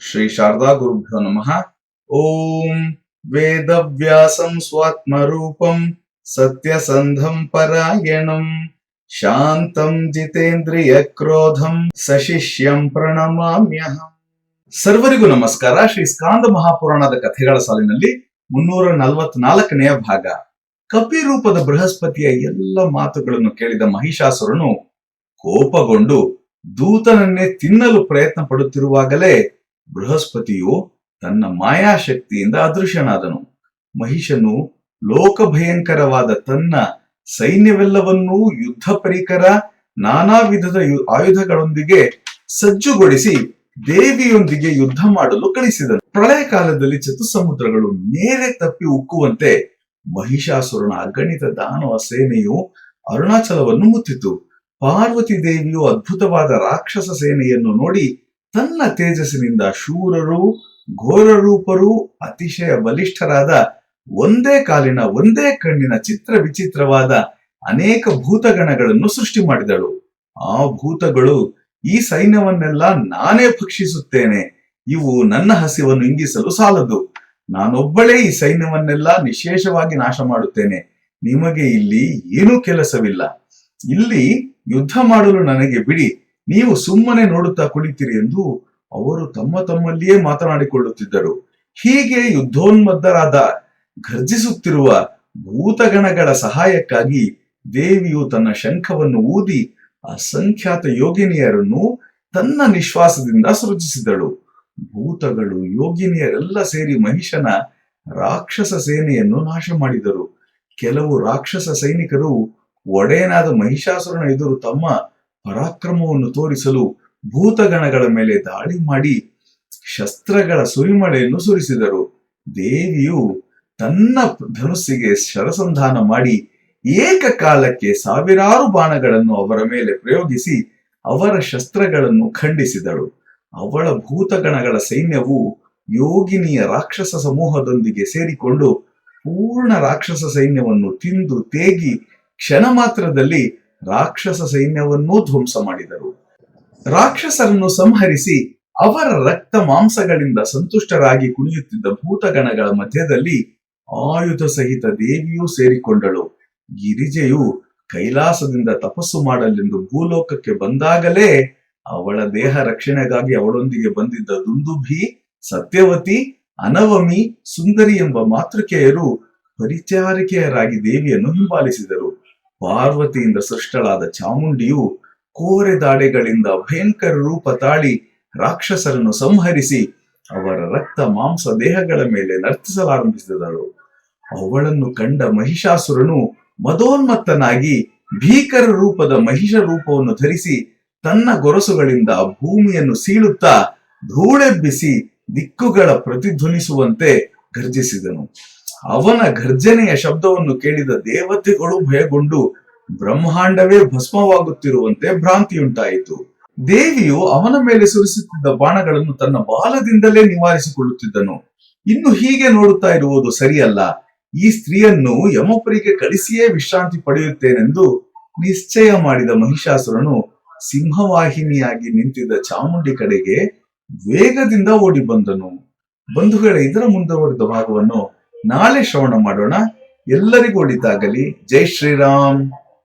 ಶ್ರೀ ಶಾರದಾ ಗುರುಭ್ಯೋ ನಮಃ. ಓಂ ವೇದವ್ಯಾಸಂ ಸ್ವಾತ್ಮರೂಪಂ ಸತ್ಯಸಂಧಂ ಪರಾಯಣಂ ಶಾಂತಂ ಜಿತೇಂದ್ರಿಯ ಕ್ರೋಧಂ ಸಶಿಷ್ಯಂ ಪ್ರಣಮಾಮ್ಯಹಂ. ಸರ್ವರಿಗೂ ನಮಸ್ಕಾರ. ಶ್ರೀ ಸ್ಕಾಂದ ಮಹಾಪುರಾಣದ ಕಥೆಗಳ ಸಾಲಿನಲ್ಲಿ ಮುನ್ನೂರ ನಲವತ್ನಾಲ್ಕನೆಯ ಭಾಗ. ಕಪಿರೂಪದ ಬೃಹಸ್ಪತಿಯ ಎಲ್ಲ ಮಾತುಗಳನ್ನು ಕೇಳಿದ ಮಹಿಷಾಸುರನು ಕೋಪಗೊಂಡು ದೂತನನ್ನೇ ತಿನ್ನಲು ಪ್ರಯತ್ನ ಪಡುತ್ತಿರುವಾಗಲೇ ಬೃಹಸ್ಪತಿಯು ತನ್ನ ಮಾಯಾಶಕ್ತಿಯಿಂದ ಅದೃಶ್ಯನಾದನು. ಮಹಿಷನು ಲೋಕಭಯಂಕರವಾದ ತನ್ನ ಸೈನ್ಯವೆಲ್ಲವನ್ನೂ ಯುದ್ಧ ಪರಿಕರ, ನಾನಾ ವಿಧದ ಆಯುಧಗಳೊಂದಿಗೆ ಸಜ್ಜುಗೊಳಿಸಿ ದೇವಿಯೊಂದಿಗೆ ಯುದ್ಧ ಮಾಡಲು ಕಳಿಸಿದನು. ಪ್ರಳಯ ಕಾಲದಲ್ಲಿ ಚತುಸಮುದ್ರಗಳು ನೇರೆ ತಪ್ಪಿ ಉಕ್ಕುವಂತೆ ಮಹಿಷಾಸುರನ ಅಗಣಿತ ದಾನವ ಸೇನೆಯು ಅರುಣಾಚಲವನ್ನು ಮುತ್ತಿತು. ಪಾರ್ವತಿ ದೇವಿಯು ಅದ್ಭುತವಾದ ರಾಕ್ಷಸ ಸೇನೆಯನ್ನು ನೋಡಿ ತನ್ನ ತೇಜಸ್ಸಿನಿಂದ ಶೂರರು, ಘೋರರೂಪರು, ಅತಿಶಯ ಬಲಿಷ್ಠರಾದ ಒಂದೇ ಕಾಲಿನ, ಒಂದೇ ಕಣ್ಣಿನ ಚಿತ್ರ ವಿಚಿತ್ರವಾದ ಅನೇಕ ಭೂತಗಣಗಳನ್ನು ಸೃಷ್ಟಿ ಮಾಡಿದಳು. ಆ ಭೂತಗಳು ಈ ಸೈನ್ಯವನ್ನೆಲ್ಲ ನಾನೇ ಭಕ್ಷಿಸುತ್ತೇನೆ. ಇವು ನನ್ನ ಹಸಿವನ್ನು ಇಂಗಿಸಲು ಸಾಲದು. ನಾನೊಬ್ಬಳೇ ಈ ಸೈನ್ಯವನ್ನೆಲ್ಲ ನಿಶೇಷವಾಗಿ ನಾಶ ಮಾಡುತ್ತೇನೆ. ನಿಮಗೆ ಇಲ್ಲಿ ಏನೂ ಕೆಲಸವಿಲ್ಲ. ಇಲ್ಲಿ ಯುದ್ಧ ಮಾಡಲು ನನಗೆ ಬಿಡಿ. ನೀವು ಸುಮ್ಮನೆ ನೋಡುತ್ತಾ ಕುಳಿತೀರಿ ಎಂದು ಅವರು ತಮ್ಮ ತಮ್ಮಲ್ಲಿಯೇ ಮಾತನಾಡಿಕೊಳ್ಳುತ್ತಿದ್ದರು. ಹೀಗೆ ಯುದ್ಧೋನ್ಮದ್ದರಾದ ಘರ್ಜಿಸುತ್ತಿರುವ ಭೂತಗಣಗಳ ಸಹಾಯಕ್ಕಾಗಿ ದೇವಿಯು ತನ್ನ ಶಂಖವನ್ನು ಊದಿ ಅಸಂಖ್ಯಾತ ಯೋಗಿನಿಯರನ್ನು ತನ್ನ ನಿಶ್ವಾಸದಿಂದ ಸೃಜಿಸಿದಳು. ಭೂತಗಳು, ಯೋಗಿನಿಯರೆಲ್ಲ ಸೇರಿ ಮಹಿಷನ ರಾಕ್ಷಸ ಸೇನೆಯನ್ನು ನಾಶ ಮಾಡಿದರು. ಕೆಲವು ರಾಕ್ಷಸ ಸೈನಿಕರು ಒಡೆಯನಾದ ಮಹಿಷಾಸುರನ ಎದುರು ತಮ್ಮ ಪರಾಕ್ರಮವನ್ನು ತೋರಿಸಲು ಭೂತಗಣಗಳ ಮೇಲೆ ದಾಳಿ ಮಾಡಿ ಶಸ್ತ್ರಗಳ ಸುರಿಮಳೆಯನ್ನು ಸುರಿಸಿದರು. ದೇವಿಯು ತನ್ನ ಧನುಸ್ಸಿಗೆ ಶರಸಂಧಾನ ಮಾಡಿ ಏಕಕಾಲಕ್ಕೆ ಸಾವಿರಾರು ಬಾಣಗಳನ್ನು ಅವರ ಮೇಲೆ ಪ್ರಯೋಗಿಸಿ ಅವರ ಶಸ್ತ್ರಗಳನ್ನು ಖಂಡಿಸಿದಳು. ಅವಳ ಭೂತಗಣಗಳ ಸೈನ್ಯವು ಯೋಗಿನಿಯ ರಾಕ್ಷಸ ಸಮೂಹದೊಂದಿಗೆ ಸೇರಿಕೊಂಡು ಪೂರ್ಣ ರಾಕ್ಷಸ ಸೈನ್ಯವನ್ನು ತಿಂದು ತೇಗಿ ಕ್ಷಣ ಮಾತ್ರದಲ್ಲಿ ರಾಕ್ಷಸ ಸೈನ್ಯವನ್ನೂ ಧ್ವಂಸ ಮಾಡಿದರು. ರಾಕ್ಷಸರನ್ನು ಸಂಹರಿಸಿ ಅವರ ರಕ್ತ ಮಾಂಸಗಳಿಂದ ಸಂತುಷ್ಟರಾಗಿ ಕುಣಿಯುತ್ತಿದ್ದ ಭೂತಗಣಗಳ ಮಧ್ಯದಲ್ಲಿ ಆಯುಧ ಸಹಿತ ದೇವಿಯೂ ಸೇರಿಕೊಂಡಳು. ಗಿರಿಜೆಯು ಕೈಲಾಸದಿಂದ ತಪಸ್ಸು ಮಾಡಲೆಂದು ಭೂಲೋಕಕ್ಕೆ ಬಂದಾಗಲೇ ಅವಳ ದೇಹ ರಕ್ಷಣೆಗಾಗಿ ಅವಳೊಂದಿಗೆ ಬಂದಿದ್ದ ದುಂದುಭಿ, ಸತ್ಯವತಿ, ಅನವಮಿ, ಸುಂದರಿ ಎಂಬ ಮಾತೃಕೆಯರು ಪರಿಚಾರಿಕೆಯರಾಗಿ ದೇವಿಯನ್ನು ಹಿಂಬಾಲಿಸಿದರು. ಪಾರ್ವತಿಯಿಂದ ಸೃಷ್ಟಳಾದ ಚಾಮುಂಡಿಯು ಕೋರೆ ದಾಡೆಗಳಿಂದ ಭಯಂಕರ ರೂಪ ತಾಳಿ ರಾಕ್ಷಸರನ್ನು ಸಂಹರಿಸಿ ಅವರ ರಕ್ತ ಮಾಂಸ ದೇಹಗಳ ಮೇಲೆ ನರ್ತಿಸಲಾರಂಭಿಸಿದಳು. ಅವಳನ್ನು ಕಂಡ ಮಹಿಷಾಸುರನು ಮದೋನ್ಮತ್ತನಾಗಿ ಭೀಕರ ರೂಪದ ಮಹಿಷ ರೂಪವನ್ನು ಧರಿಸಿ ತನ್ನ ಗೊರಸುಗಳಿಂದ ಭೂಮಿಯನ್ನು ಸೀಳುತ್ತಾ ಧೂಳೆಬ್ಬಿಸಿ ದಿಕ್ಕುಗಳ ಪ್ರತಿಧ್ವನಿಸುವಂತೆ ಗರ್ಜಿಸಿದನು ಅವನ ಗರ್ಜನೆಯ ಶಬ್ದವನ್ನು ಕೇಳಿದ ದೇವತೆಗಳು ಭಯಗೊಂಡು ಬ್ರಹ್ಮಾಂಡವೇ ಭಸ್ಮವಾಗುತ್ತಿರುವಂತೆ ಭ್ರಾಂತಿಯುಂಟಾಯಿತು. ದೇವಿಯು ಅವನ ಮೇಲೆ ಸುರಿಸುತ್ತಿದ್ದ ಬಾಣಗಳನ್ನು ತನ್ನ ಬಾಲದಿಂದಲೇ ನಿವಾರಿಸಿಕೊಳ್ಳುತ್ತಿದ್ದನು. ಇನ್ನು ಹೀಗೆ ನೋಡುತ್ತಾ ಇರುವುದು ಸರಿಯಲ್ಲ. ಈ ಸ್ತ್ರೀಯನ್ನು ಯಮಪುರಿಗೆ ಕಳಿಸಿಯೇ ವಿಶ್ರಾಂತಿ ಪಡೆಯುತ್ತೇನೆಂದು ನಿಶ್ಚಯ ಮಾಡಿದ ಮಹಿಷಾಸುರನು ಸಿಂಹವಾಹಿನಿಯಾಗಿ ನಿಂತಿದ್ದ ಚಾಮುಂಡಿ ಕಡೆಗೆ ವೇಗದಿಂದ ಓಡಿ ಬಂದನು. ಬಂಧುಗಳ, ಇದರ ಮುಂದುವರೆದ ಭಾಗವನ್ನು ನಾಳೆ ಶ್ರವಣ ಮಾಡೋಣ. ಎಲ್ಲರಿಗೂ ಒಳಿತಾಗಲಿ ಜೈ ಶ್ರೀರಾಮ್.